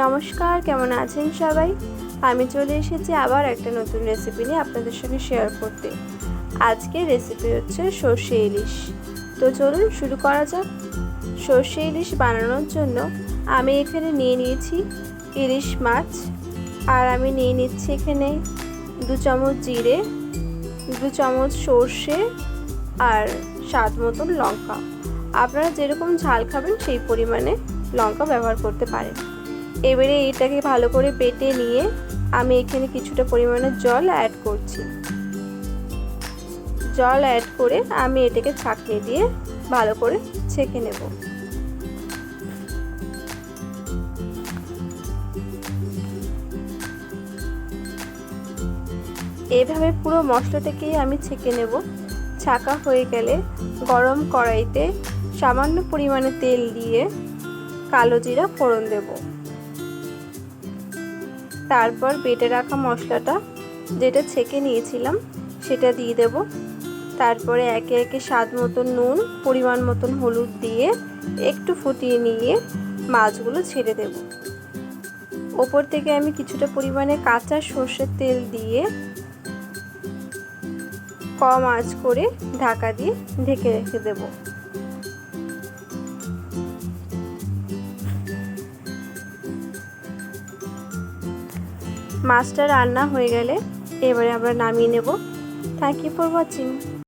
নমস্কার, কেমন আছেন সবাই? আমি চলে এসেছি আবার একটা নতুন রেসিপি নিয়ে আপনাদের সঙ্গে শেয়ার করতে। আজকে রেসিপি হচ্ছে সর্ষে ইলিশ। তো চলুন শুরু করা যাক। সর্ষে ইলিশ বানানোর জন্য আমি এখানে নিয়ে নিয়েছি ইলিশ মাছ, আর আমি নিয়ে নিচ্ছি এখানে দু চামচ জিরে, দু চামচ সর্ষে, আর স্বাদ মতন লঙ্কা। আপনারা যেরকম ঝাল খাবেন সেই পরিমাণে লঙ্কা ব্যবহার করতে পারেন। এবারে এটাকে ভালো করে বেটে নিয়ে আমি এখানে কিছুটা পরিমাণে জল অ্যাড করছি। জল অ্যাড করে আমি এটাকে ছাঁকনি দিয়ে ভালো করে ছেঁকে নেব। এভাবে পুরো মশলাটাকেই আমি ছেঁকে নেব। ছাকা হয়ে গেলে গরম কড়াইতে সামান্য পরিমাণে তেল দিয়ে কালো জিরা ফোড়ন দেব। তারপর বেটে রাখা মশলাটা যেটা ছেঁকে নিয়েছিলাম, সেটা দিয়ে দেব। তারপরে একে একে স্বাদ মতন নুন, পরিমাণ মতন হলুদ দিয়ে একটু ফুটিয়ে নিয়ে মাছগুলো ছেড়ে দেব। ওপর থেকে আমি কিছুটা পরিমাণে কাঁচা সর্ষের তেল দিয়ে কম আঁচ করে ঢাকা দিয়ে ঢেকে রেখে দেব। মাছটা রান্না হয়ে গেলে এবারে আমরা নামিয়ে নেব। Thank you for watching.